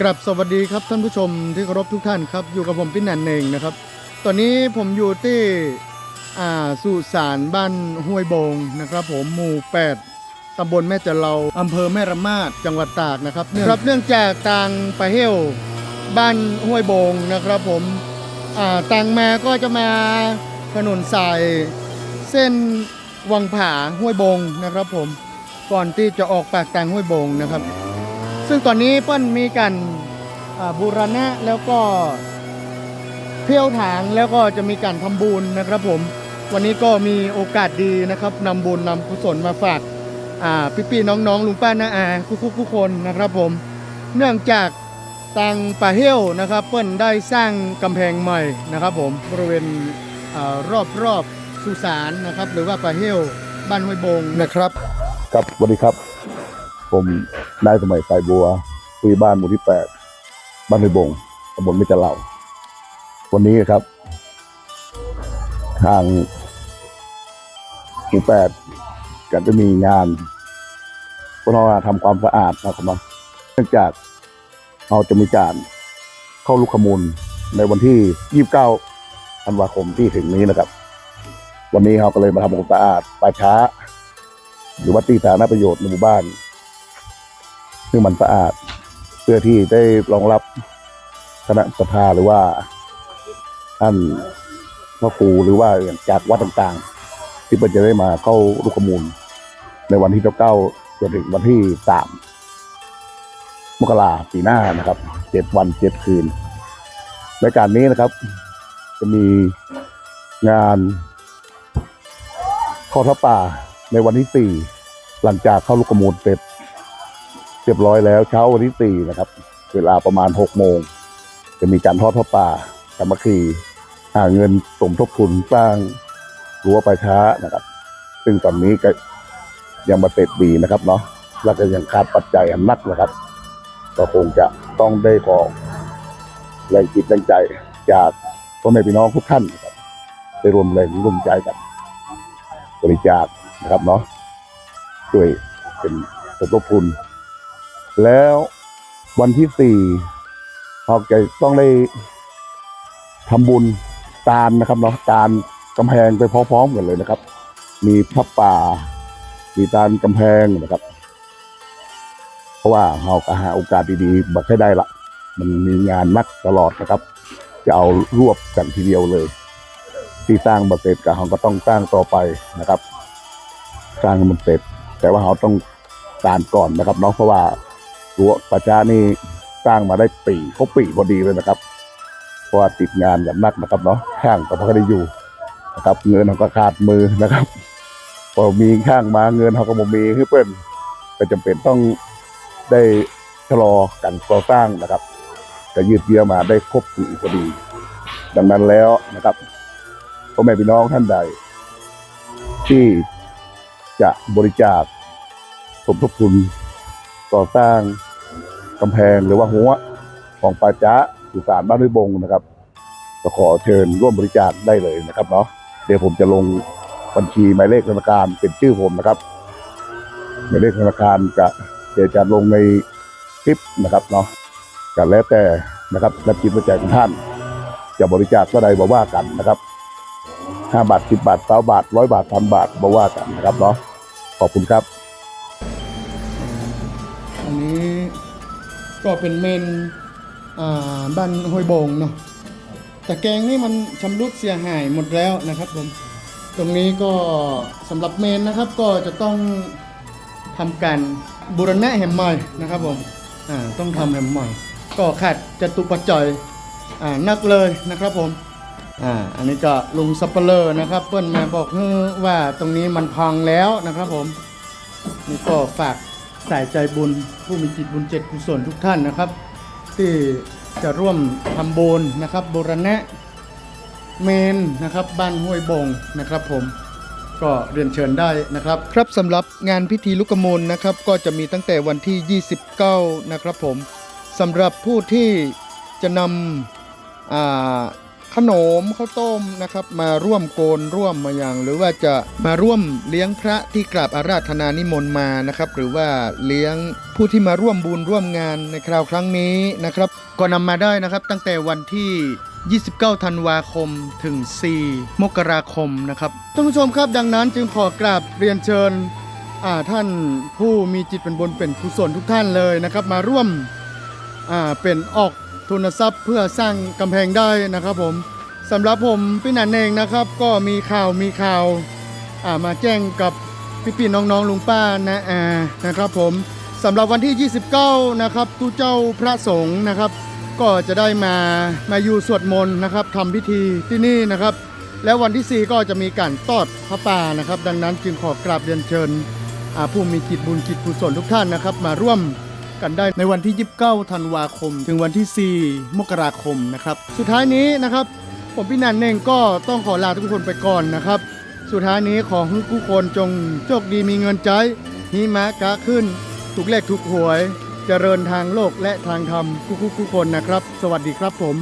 กราบสวัสดีครับท่านผู้ชมที่เคารพทุกท่านครับ อยู่กับผมพี่แหนนเองนะครับ ตอนนี้ผมอยู่ที่อ่าสุสานบ้านห้วยโบงนะครับ ผมหมู่ 8ตำบลแม่จะเราอำเภอแม่ระมาดจังหวัดตากนะครับเนื่องครับเนื่องจากทางไปเฮวบ้านห้วยโบงนะครับ ผมอ่าตังมาก็จะมาถนนสายเส้นวังผาห้วยโบงนะครับ ผมก่อนที่จะออกปากทางห้วยโบงนะครับ ซึ่งตอนนี้เปิ้ลมีการบูรณะแล้วก็เที่ยวถางแล้วก็จะมีการทำบุญนะครับผม วันนี้ก็มีโอกาสดีนะครับนำบุญนำกุศลมาฝากอ่พี่น้องๆลุงป้าน้าอาทุกๆทุกคนนะครับผม เนื่องจากตังป่าเฮี้ยวนะครับ เปิ้ลได้สร้างกำแพงใหม่นะครับ ผมบริเวณอรอบรอบๆสุสานนะครับ หรือว่าป่าเฮี้ยวบ้านห้วยบงนะครับ ครับสวัสดีครับ ผม นายสมัยสายบัวคุยบ้านหมู่ที่แปดบ้านในบงตำบลไม่จะเล่า วันนี้ครับ ทางหมู่แปดกันจะมีงานพวกเราทำความสะอาดนะครับเนาะเนื่องจากเราจะมีการเข้าลูกขมูลในวันที่ 29ธันวาคมที่ถึงนี้นะครับ วันนี้เราก็เลยมาทำความสะอาดป่าช้า หรือว่าที่สาธารณประโยชน์ในหมู่บ้านึ่งมันสะอาด เพื่อที่ได้รองรับคณะสภาหรือว่าท่านพระครูหรือว่าอย่างจากวัดต่างๆ ที่เปิดจะได้มาเข้าลูกขมูล ในวันที่เก้าจนถึงวันที่สามมกราปีหน้านะครับเจ็ดวันเจ็ดคืนรายการนี้นะครับ จะมีงานทอดพระป่าในวันที่สี่หลังจากเข้าลูกกระมูลเสร็จ เรียบร้อยแล้วเช้าวันที่สี่นะครับ เวลาประมาณหกโมง จะมีการทอดพระป่าสามัคคีหาเงินสมทบทุนสร้างรั้วประช้านะครับ ซึ่งตอนนี้ก็ยังมาเสร็จดีนะครับเนาะแล้วก็ยังขาดปัจจัยอันนักนะครับ ก็คงจะต้องได้ขอแรงจิตแรงใจจากพ่อแม่พี่น้องทุกท่านนะครับได้รวมแรงร่วมใจกัน บริจาคนะครับเนาะช่วยเป็นสมทบทุน แล้ววันที่สี่เราจะต้องได้ทำบุญตาลนะครับเนาะตาลกำแพงไปพร้อมๆกันเลยนะครับ มีพระป่า มีตาลกำแพงนะครับ เพราะว่าเราก็หาโอกาสดีๆบักให้ได้ละ มันมีงานนักตลอดนะครับ จะเอารวบกันทีเดียวเลย ที่สร้างมาเสร็จกับเราก็ต้องสร้างต่อไปนะครับ สร้างมันเสร็จ แต่ว่าเราต้องการก่อนนะครับเนาะเพราะว่า รั้วประชานี่สร้างมาได้ปีเขาปีพอดีเลยนะครับ เพราะว่าติดงานอย่างนักนะครับเนาะข้างก็พอได้อยู่นะครับ เงินเราก็ขาดมือนะครับพอมีข้างมาเงินเราก็บ่มีคือเปิ้นก็จำเป็นต้องได้ชะลอการก่อสร้างนะครับก็ยืดเยื้อมาได้ครบปีพอดี ดังนั้นแล้วนะครับพ่อแม่พี่น้องท่านใด ที่จะบริจาคสมทบทุนก่อสร้าง กำแพงหรือว่าหัวของปาจ้าสุสานบ้านด้วยบงนะครับก็ขอเชิญร่วมบริจาคได้เลยนะครับเนาะเดี๋ยวผมจะลงบัญชีหมายเลขธนาคารเป็นชื่อผมนะครับหมายเลขธนาคารจะเดี๋ยวจะลงในคลิปนะครับเนาะก็แล้วแต่นะครับและจิตวิจัยของท่าน จะบริจาคเท่าใดบอกว่ากันนะครับห้าบาทสิบบาทสาบาทร้อยบาทพันบาทมาว่ากันนะครับเนาะขอบคุณครับ อันนี้ ก็เป็นเมนบ้านห้วยโบงเนาะแต่แกงนี่มันชำรุดเสียหายหมดแล้วนะครับผมตรงนี้ก็สำหรับเมนนะครับก็จะต้องทำการบูรณะแหมใหม่นะครับผมต้องทำแหมใหม่ ก็ขาดจตุปัจจัยนักเลยนะครับผมอ่าอันนี้ก็ลุงสัปเหร่อนะครับ เปิ้นมาบอกว่าตรงนี้มันพังแล้วนะครับผมนี่ก็ฝาก สายใจบุญ ผู้มีจิตบุญเจ็ดกุศลทุกท่านนะครับ ที่จะร่วมทำบุญนะครับบรณะเมนนะครับบ้านห้วยบงนะครับผมก็เรียนเชิญได้นะครับครับสำหรับงานพิธีลุกมลนะครับ ก็จะมีตั้งแต่วันที่ 29 นะครับผมสำหรับผู้ที่จะนำอ่า ขนมข้าวต้มนะครับ มาร่วมโกนร่วมมาอย่าง หรือว่าจะมาร่วมเลี้ยงพระที่กราบอาราธนานิมนต์มานะครับ หรือว่าเลี้ยงผู้ที่มาร่วมบุญร่วมงานในคราวครั้งนี้นะครับ ก็นำมาได้นะครับตั้งแต่วันที่ 29 ธันวาคมถึง 4 มกราคมนะครับท่านผู้ชมครับดังนั้นจึงขอกราบเรียนเชิญท่านผู้มีจิตเป็นบุญเป็นกุศลทุกท่านเลยนะครับ มาร่วมเป็นออก ทุนทรัพย์เพื่อสร้างกำแพงได้นะครับผมสำหรับผมพี่นันเองนะครับ ก็มีข่าวมีข่าวามาแจ้งกับพี่ๆน้องๆลุงป้านะอานะครับผมสำหรับวันที่ 29 นะครับทุกเจ้าพระสงฆ์นะครับ ก็จะได้มามาอยู่สวดมนต์นะครับทำพิธีที่นี่นะครับ แล้ววันที่ 4 ก็จะมีการตอดพระป่านะครับ ดังนั้นจึงขอกราบเรียนเชิญผู้มีจิตบุญจิตกุศลทุกท่านนะครับ มาร่วม กันได้ในวันที่ 29 ธันวาคม ถึงวันที่ 4 มกราคมนะครับ สุดท้ายนี้นะครับ ผมพี่นันเองก็ต้องขอลาทุกคนไปก่อนนะครับ สุดท้ายนี้ขอให้ทุกคนจงโชคดีมีเงินใจหิมะกะขึ้น ถูกเลขถูกหวย เจริญทางโลกและทางธรรมทุกๆคนนะครับ สวัสดีครับผม